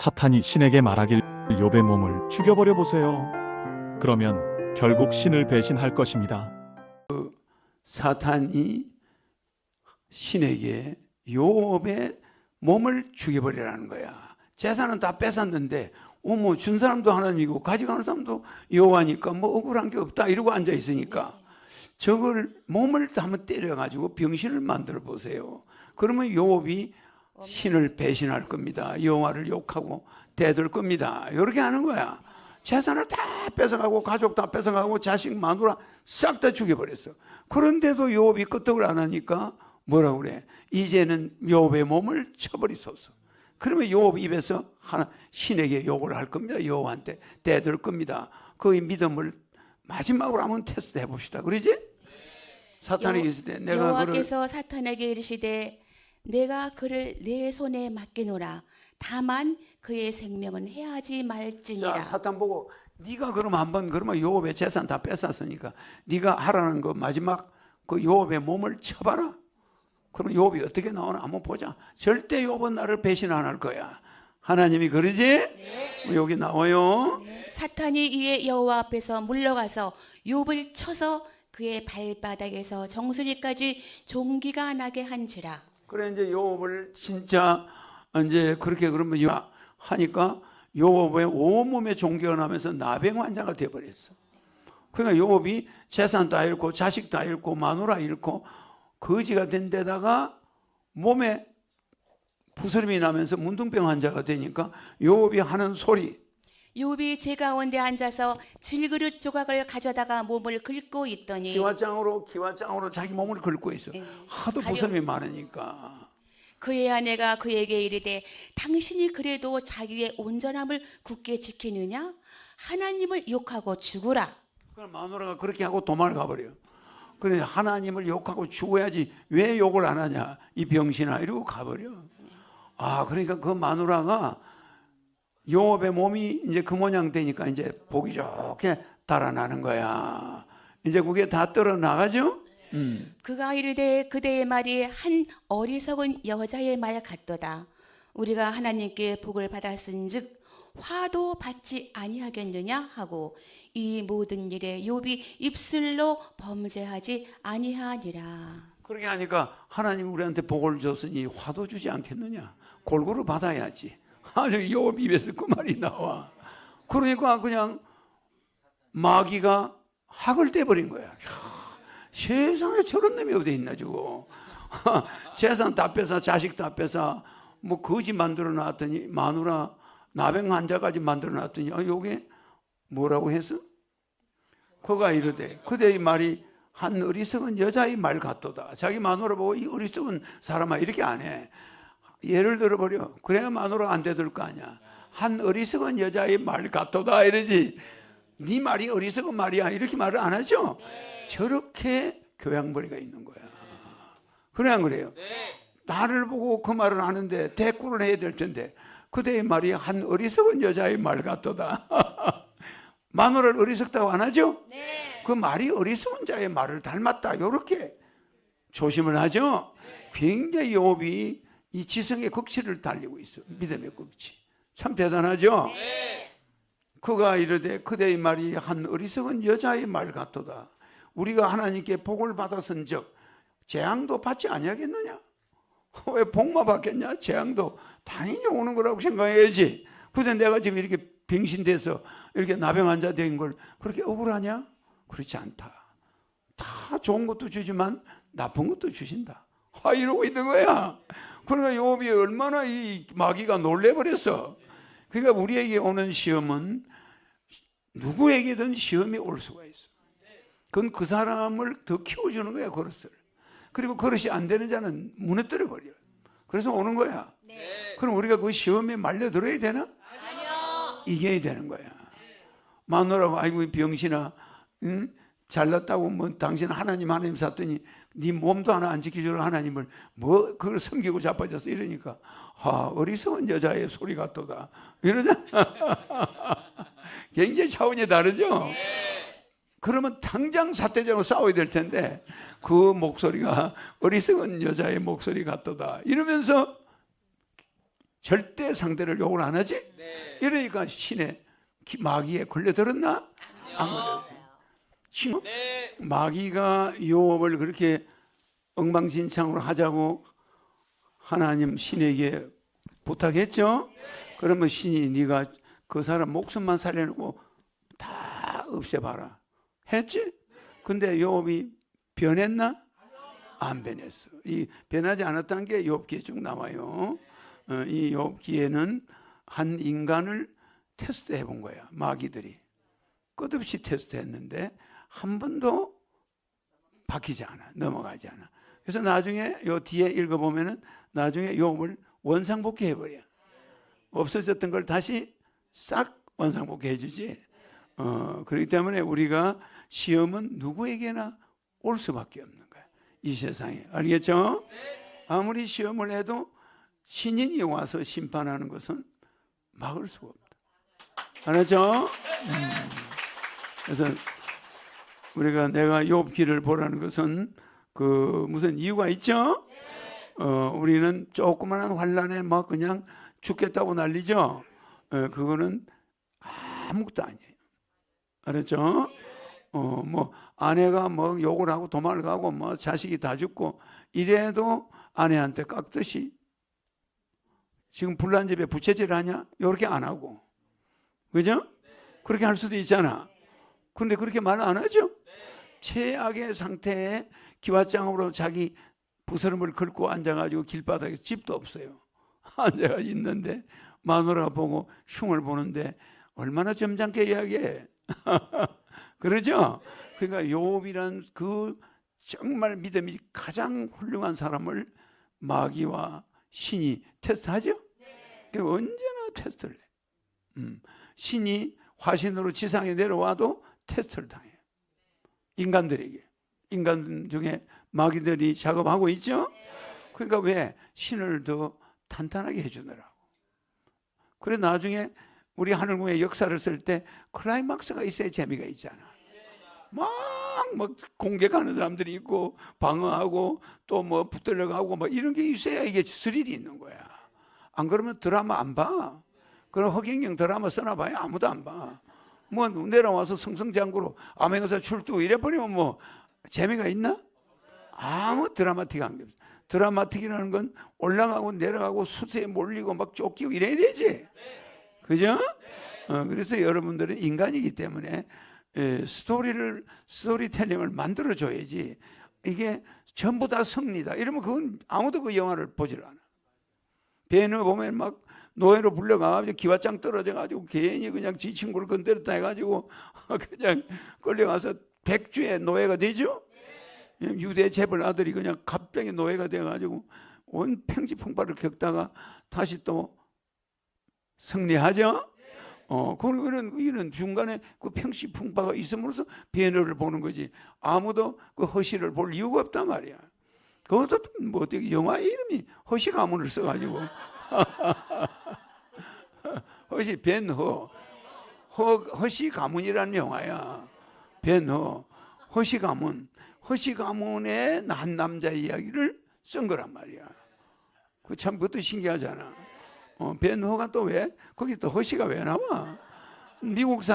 사탄이 신에게 말하길 욥의 몸을 죽여버려 보세요. 그러면 결국 신을 배신할 것입니다. 사탄이 신에게 요업의 몸을 죽여버리라는 거야. 재산은 다 뺏었는데 어머 준 사람도 하나님이고 가져가는 사람도 여호와니까 뭐 억울한 게 없다 이러고 앉아 있으니까 저걸 몸을 다 한번 때려가지고 병신을 만들어 보세요. 그러면 요업이 신을 배신할 겁니다. 여호와를 욕하고 대들 겁니다. 이렇게 하는 거야. 재산을 다 뺏어가고 가족 다 뺏어가고 자식 마누라 싹 다 죽여버렸어. 그런데도 요업이 끄떡을 안 하니까 뭐라 그래? 이제는 요업의 몸을 쳐버리소서. 그러면 요업 입에서 하나 신에게 욕을 할 겁니다. 여호와한테 대들 겁니다. 그 믿음을 마지막으로 한번 테스트 해봅시다. 그러지? 사탄이 있을 때 내가 여호와께서 사탄에게 이르시되 내가 그를 내 손에 맡기노라 다만 그의 생명은 해하지 말지니라 자, 사탄 보고 네가 그럼 한번 그러면 요업의 재산 다 뺏었으니까 네가 하라는 거 마지막 그 요업의 몸을 쳐봐라. 그럼 요업이 어떻게 나오나 한번 보자. 절대 요업은 나를 배신 안 할 거야. 하나님이 그러지? 여기 나와요. 사탄이 이에 여호와 앞에서 물러가서 욥을 쳐서 그의 발바닥에서 정수리까지 종기가 나게 한지라 그래 이제 요업을 진짜 이제 그렇게 그러면 요- 하니까 요업의 온몸에 종교가 나면서 나병 환자가 돼 버렸어. 그러니까 요업이 재산 다 잃고 자식 다 잃고 마누라 잃고 거지가 된 데다가 몸에 부스럼이 나면서 문둥병 환자가 되니까 요업이 하는 소리 욥이 제 가운데 앉아서 질그릇 조각을 가져다가 몸을 긁고 있더니 기와장으로 기와장으로 자기 몸을 긁고 있어. 예, 하도 가려- 부스럼이 많으니까. 그의 아내가 그에게 이르되 당신이 그래도 자기의 온전함을 굳게 지키느냐 하나님을 욕하고 죽으라 그럼 마누라가 그렇게 하고 도망을 가버려요. 근데 하나님을 욕하고 죽어야지 왜 욕을 안 하냐 이 병신아 이러고 가버려. 아 그러니까 그 마누라가 요업의 몸이 이제 그 모양 되니까 이제 보기 좋게 달아나는 거야. 이제 그게 다 떨어 나가죠? 음. 그가 이르되 그대의 말이 한 어리석은 여자의 말 같도다. 우리가 하나님께 복을 받았은즉 화도 받지 아니하겠느냐 하고 이 모든 일에 욥이 입술로 범죄하지 아니하니라. 그렇게 하니까 하나님 우리한테 복을 줬으니 화도 주지 않겠느냐? 골고루 받아야지. 아주 요업 입에서 그 말이 나와. 그러니까 그냥 마귀가 학을 떼버린 거야. 이야, 세상에 저런 놈이 어디 있나 저거. 재산 다 뺏어 자식 다 뺏어 뭐 거지 만들어 놨더니 마누라 나병 환자까지 만들어 놨더니 아 요게 뭐라고 해서 그가 이르되 그대의 말이 한 어리석은 여자의 말 같도다. 자기 마누라 보고 이 어리석은 사람아 이렇게 안 해. 예를 들어버려. 그래야 마누라 안 되들 거 아니야. 한 어리석은 여자의 말 같도다 이러지. 네 말이 어리석은 말이야 이렇게 말을 안 하죠. 저렇게 교양벌이가 있는 거야. 그래 안 그래요? 나를 보고 그 말을 하는데 대꾸를 해야 될 텐데 그대의 말이 한 어리석은 여자의 말 같도다. 마누라를 어리석다고 안 하죠? 그 말이 어리석은 자의 말을 닮았다. 이렇게 조심을 하죠. 굉장히 욥이 이 지성의 극치를 달리고 있어. 믿음의 극치. 참 대단하죠. 그가 이르되 그대의 말이 한 어리석은 여자의 말 같도다. 우리가 하나님께 복을 받았은 즉 재앙도 받지 아니하겠느냐? 왜 복만 받겠냐? 재앙도 당연히 오는 거라고 생각해야지. 근데 내가 지금 이렇게 병신돼서 이렇게 나병 환자 된 걸 그렇게 억울하냐? 그렇지 않다. 다 좋은 것도 주지만 나쁜 것도 주신다. 아 이러고 있는 거야. 그러니까 요업이 얼마나 이 마귀가 놀래버렸어. 그러니까 우리에게 오는 시험은 누구에게든 시험이 올 수가 있어. 그건 그 사람을 더 키워주는 거야 그릇을. 그리고 그릇이 안 되는 자는 무너뜨려 버려. 그래서 오는 거야. 그럼 우리가 그 시험에 말려 들어야 되나? 아니요. 이겨야 되는 거야. 마누라고 아이고 이 병신아, 응? 잘났다고 뭐 당신 하나님 하나님 샀더니 네 몸도 하나 안 지켜주는 하나님을 뭐 그걸 섬기고 자빠졌어 이러니까 아 어리석은 여자의 소리 같도다 이러잖아. 굉장히 차원이 다르죠. 그러면 당장 사태적으로 싸워야 될 텐데 그 목소리가 어리석은 여자의 목소리 같도다 이러면서 절대 상대를 욕을 안 하지? 이러니까 신의 기- 마귀에 걸려들었나? 안 걸렸 신- 마귀가 요업을 그렇게 엉망진창으로 하자고 하나님 신에게 부탁했죠. 그러면 신이 네가 그 사람 목숨만 살려놓고 다 없애봐라 했지. 근데 요업이 변했나? 안 변했어. 이 변하지 않았다는 게 욥기에 쭉 나와요. 어, 이 욥기에는 한 인간을 테스트해 본 거야. 마귀들이 끝없이 테스트했는데 한 번도 바뀌지 않아, 넘어가지 않아. 그래서 나중에 요 뒤에 읽어보면은 나중에 욥을 원상복귀 해 버려. 없어졌던 걸 다시 싹 원상복귀 해 주지. 어, 그렇기 때문에 우리가 시험은 누구에게나 올 수밖에 없는 거야. 이 세상에. 알겠죠? 아무리 시험을 해도 신인이 와서 심판하는 것은 막을 수가 없다. 알았죠? 음. 그래서 우리가 내가 욥기를 보라는 것은 그 무슨 이유가 있죠? 어, 우리는 조그마한 환란에 막 그냥 죽겠다고 난리죠. 어, 그거는 아무것도 아니에요. 알았죠? 어, 뭐 아내가 뭐 욕을 하고 도망을 가고 뭐 자식이 다 죽고 이래도 아내한테 깍듯이 지금 불난 집에 부채질 하냐? 이렇게 안 하고. 그죠? 그렇게 할 수도 있잖아. 근데 그렇게 말 안 하죠? 최악의 상태에 기와장으로 자기 부스럼을 긁고 앉아가지고 길바닥에 집도 없어요. 앉아가 있는데 마누라가 보고 흉을 보는데 얼마나 점잖게 이야기해. 그러죠? 그러니까 욥이란 그 정말 믿음이 가장 훌륭한 사람을 마귀와 신이 테스트하죠? 그러니까 언제나 테스트를 해. 음. 신이 화신으로 지상에 내려와도 테스트를 당해요. 인간들에게. 인간 중에 마귀들이 작업하고 있죠? 그러니까 왜? 신을 더 탄탄하게 해주느라고. 그래 나중에 우리 하늘궁의 역사를 쓸 때 클라이막스가 있어야 재미가 있잖아. 막, 막 공격하는 사람들이 있고 방어하고 또 뭐 붙들려가고 뭐 이런 게 있어야 이게 스릴이 있는 거야. 안 그러면 드라마 안 봐. 그럼 허경영 드라마 써놔봐야 아무도 안 봐. 뭐 내려와서 승승장구로 암행어사 출두 이래버리면 뭐 재미가 있나? 아무 드라마틱한 게 없어. 드라마틱이라는 건 올라가고 내려가고 수세에 몰리고 막 쫓기고 이래야 되지. 그죠? 어, 그래서 여러분들은 인간이기 때문에 에, 스토리를 스토리텔링을 만들어 줘야지. 이게 전부 다 승리다. 이러면 그건 아무도 그 영화를 보질 않아. 배너 보면 막 노예로 불려가지고 기와장 떨어져가지고 괜히 그냥 지 친구를 건드렸다 해가지고 그냥 끌려가서 백주의 노예가 되죠. 유대 재벌 아들이 그냥 갑자기 노예가 돼가지고 온 평지 풍파를 겪다가 다시 또 승리하죠. 어, 그거는 이런 중간에 그 평시 풍파가 있음으로써 배너를 보는 거지. 아무도 그 허시를 볼 이유가 없단 말이야. 그것도 뭐 어떻게 영화 이름이 허시 가문을 써가지고 허시 벤허 허, 허시 가문이라는 영화야. 벤허 허시 가문 허시 가문의 난 남자 이야기를 쓴 거란 말이야. 그 참 그것도 신기하잖아. 어, 벤허가 또 왜? 거기 또 허시가 왜 나와? 미국 사